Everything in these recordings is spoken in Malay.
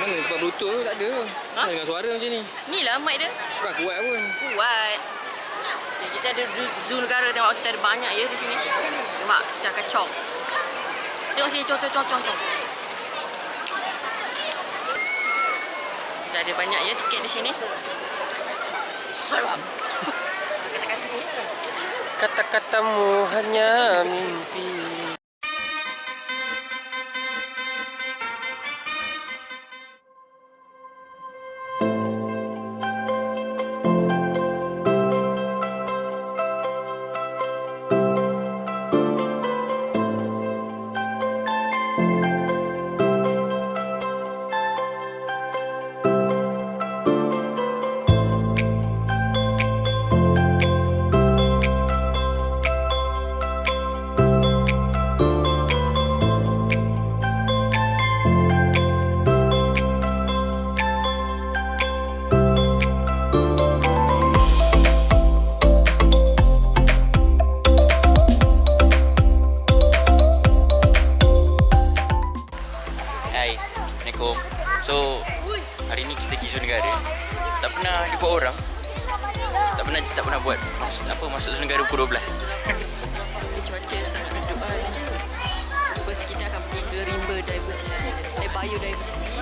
Mana tempat bluetooth tu tak ada. Ha? Dengan suara macam ni. Ni lah mic dia. Bukan kuat pun. Kuat. Ya, kita ada zoo negara tengok kita ada banyak ya di sini. Mak kita akan cong. Tengok sini cong cong cong cong. cong. Kita ada banyak ya tiket di sini. Sebab kata-kata sini. Kata-katamu hanya mimpi. Hai, Assalamualaikum. So, hari ni kita pergi negara. Tak pernah dibuat orang. Tak pernah tak pernah buat masuk apa masuk zoo negara pukul 12. cuaca tak nak duduk kan. First kita akan pergi ke Rimba Diversity. Eh, Biodiversity.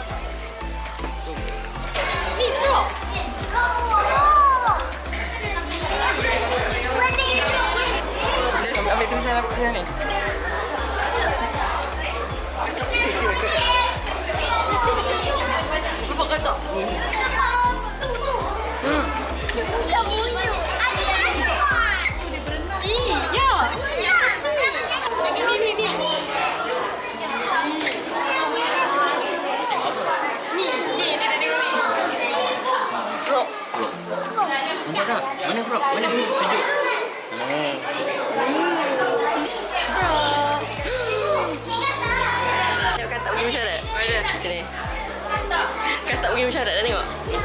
Ambil tulisan apa tulisan ni? 있다. 응. Pergi mesyuarat dah tengok.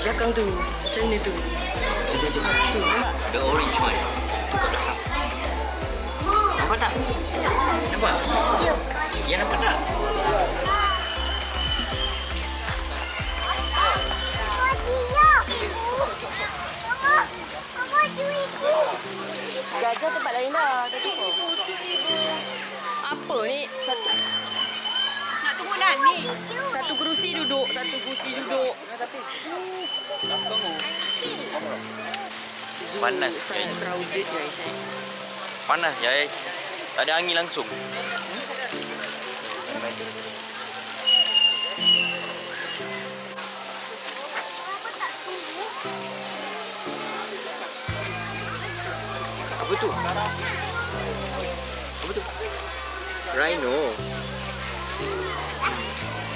Kat belakang tu. Sana tu. Tu, nampak? The orange one. Tu kat belakang. Nampak tak? Nampak? Ya nampak tak? Gajah tempat lain dah. Dah tutup. Apa ni? Satu Nak tunggu dah ni. Satu kerusi duduk, satu kerusi duduk. Zoo Panas, sangat guys. crowded guys. Eh. Panas ya. eh. Tak ada angin langsung. Apa tu? Apa tu? Rhino.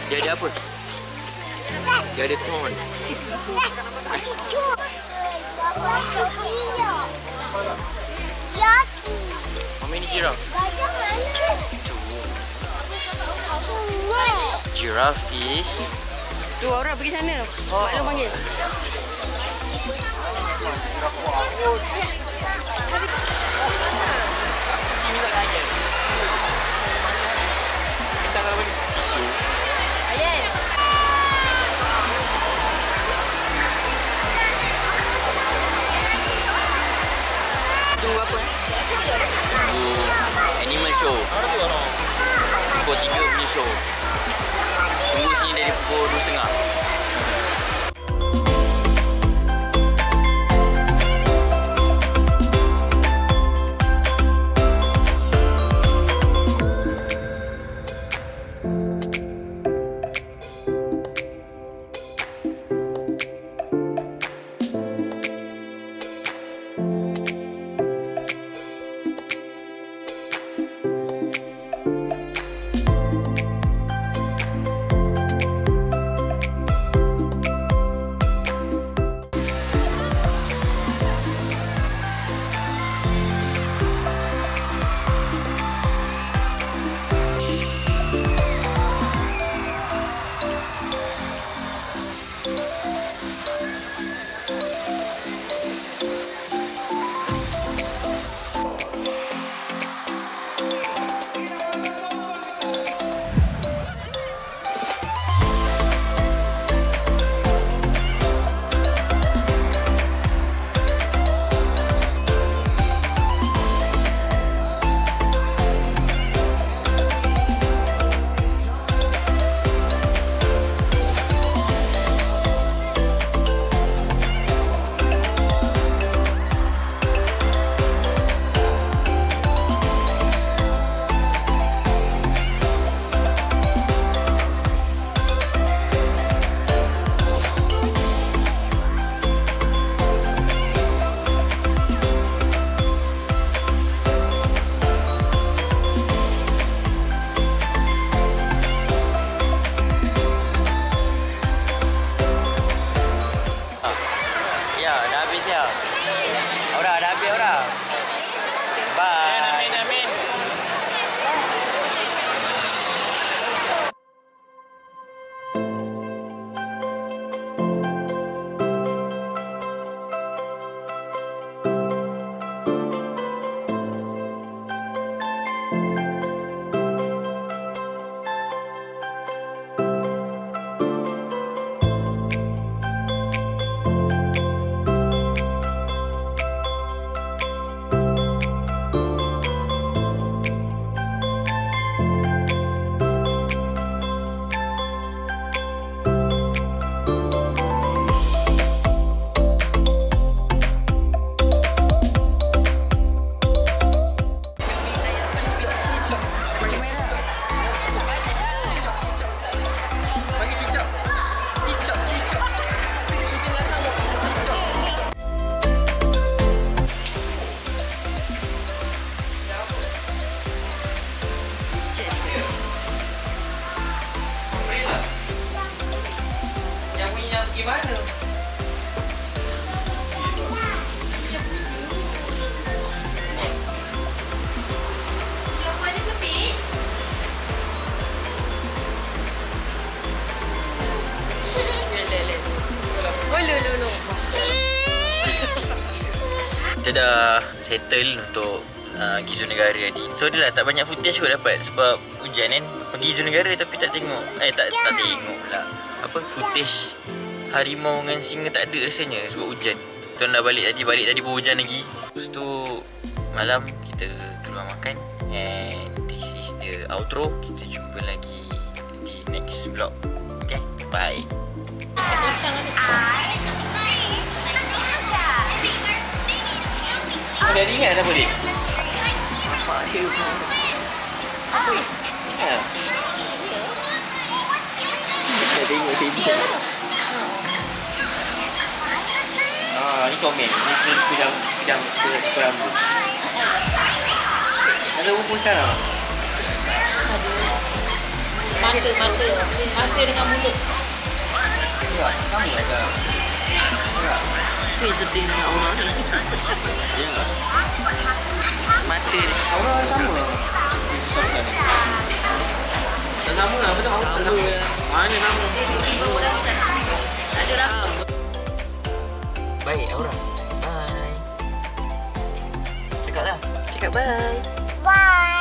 Dia ada apa? Dia ada thorn. Yaki. How many giraffe? Gajah mana? Two. Sungai. Giraffe is Tu orang pergi sana. Mak Long panggil. 쇼 그리고 이경기 쇼 동국신이 내리고 루승아 gimana? Jawapannya. Oh. Kita dah settle untuk uh, pergi Zoo Negara tadi. So dia lah tak banyak footage kot dapat sebab hujan kan. Pergi Zoo Negara tapi tak tengok. Eh tak tak tengok pula. Apa footage harimau dengan singa tak ada rasanya sebab hujan. Tuan dah balik tadi, balik tadi pun hujan lagi. Lepas tu malam kita keluar makan and this is the outro. Kita jumpa lagi di next vlog. Okay, bye. Kau dah ingat tak boleh? Ingat. Dah tengok tengok. Ah, ni komen. Ni ni pedang pedang pedang rambut. Ada rumput sekarang? Mata, mata. Mata dengan mulut. Enggak, sama ada. Enggak. Ni sedih dengan orang ni. Ya. Mata dia. Aura sama. Sama ni. Tak sama lah, betul? Aura tak sama. Mana sama? Ada rambut. Baik, Aura. Bye. Cakap lah. Cakap bye. Bye.